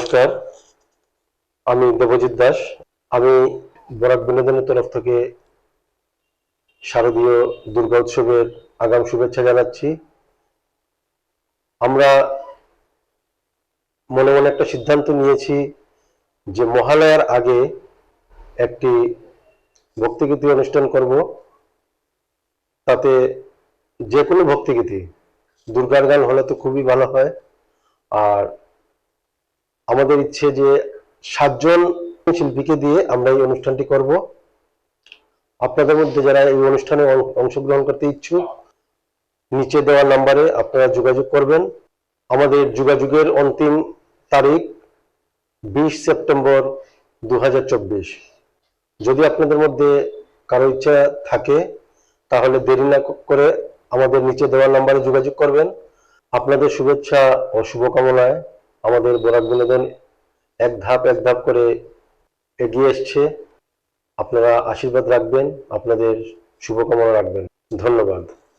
নমস্কার, আমি দেবজিৎ দাস। আমি বরাক বিনোদনের তরফ থেকে শারদীয় দুর্গা উৎসবের আগাম শুভেচ্ছা জানাচ্ছি। আমরা মনে মনে একটা সিদ্ধান্ত নিয়েছি যে মহালয়ার আগে একটি ভক্তিগীতি অনুষ্ঠান করব। তাতে যে কোনো ভক্তিগীতি, দুর্গার গান হলে তো খুবই ভালো হয়। আর আমাদের ইচ্ছে যে সাতজন শিল্পীকে দিয়ে আমরা এই অনুষ্ঠানটি করব। আপনাদের মধ্যে যারা এই অনুষ্ঠানে অংশগ্রহণ করতে ইচ্ছুক, নিচে দেওয়া নাম্বারে আপনারা যোগাযোগ করবেন। আমাদের যোগাযোগের অন্তিম তারিখ বিশ সেপ্টেম্বর দু হাজার চব্বিশ। যদি আপনাদের মধ্যে কারও ইচ্ছা থাকে, তাহলে দেরি না করে আমাদের নিচে দেওয়া নাম্বারে যোগাযোগ করবেন। আপনাদের শুভেচ্ছা ও শুভকামনায় আমাদের বরাক বিনোদন এক ধাপ এক ধাপ করে এগিয়ে এসছে। আপনারা আশীর্বাদ রাখবেন, আপনাদের শুভকামনা রাখবেন। ধন্যবাদ।